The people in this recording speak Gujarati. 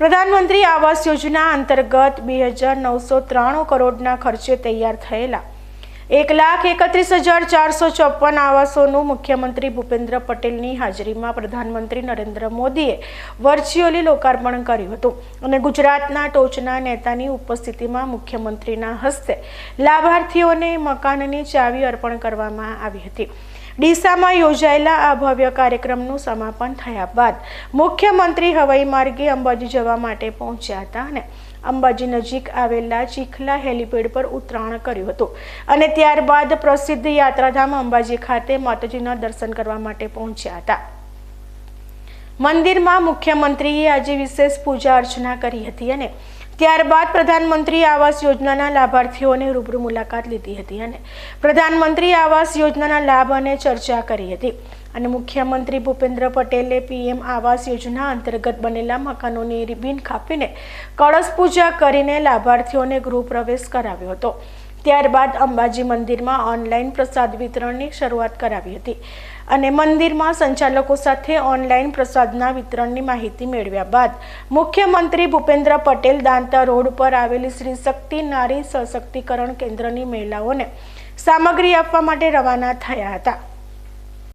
પ્રધાનમંત્રી આવાસ યોજના અંતર્ગત બે હજાર નવસો ત્રાણું કરોડના ખર્ચે તૈયાર થયેલા એક લાખ એકત્રીસ હજાર ચારસો ચોપન આવાસોનું મુખ્યમંત્રી ભૂપેન્દ્ર પટેલની હાજરીમાં પ્રધાનમંત્રી નરેન્દ્ર મોદીએ વર્ચ્યુઅલી લોકાર્પણ કર્યું હતું અને ગુજરાતના ટોચના નેતાની ઉપસ્થિતિમાં મુખ્યમંત્રીના હસ્તે લાભાર્થીઓને મકાનની ચાવી અર્પણ કરવામાં આવી હતી. ડીસામાં યોજાયેલા આ ભવ્ય કાર્યક્રમનું સમાપન થયા બાદ મુખ્યમંત્રી હવાઈ માર્ગે અંબાજી જવા માટે પહોંચ્યા હતા અને અંબાજી નજીક આવેલા ચીખલા હેલીપેડ પર ઉતરાણ કર્યું હતું. અને ત્યારબાદ પ્રસિદ્ધ યાત્રાધામ અંબાજી ખાતે માતાજીના દર્શન કરવા માટે પહોંચ્યા હતા. મંદિરમાં મુખ્યમંત્રીએ આજે વિશેષ પૂજા અર્ચના કરી હતી અને ત્યારબાદ પ્રધાનમંત્રી આવાસ યોજનાના લાભાર્થીઓને રૂબરૂ મુલાકાત લીધી હતી અને પ્રધાનમંત્રી આવાસ યોજનાના લાભ અને ચર્ચા કરી હતી. અને મુખ્યમંત્રી ભૂપેન્દ્ર પટેલે પીએમ આવાસ યોજના અંતર્ગત બનેલા મકાનોની રિબિન કાપીને કળશ પૂજા કરીને લાભાર્થીઓને ગૃહ પ્રવેશ કરાવ્યો હતો. ત્યારબાદ અંબાજી મંદિરમાં ઓનલાઈન પ્રસાદ વિતરણની શરૂઆત કરાવી હતી અને મંદિરમાં સંચાલકો સાથે ઓનલાઈન પ્રસાદના વિતરણની માહિતી મેળવ્યા બાદ મુખ્યમંત્રી ભૂપેન્દ્ર પટેલ દાંતા રોડ પર આવેલી શ્રી શક્તિ નારી સશક્તિકરણ કેન્દ્રની મહિલાઓને સામગ્રી આપવા માટે રવાના થયા હતા.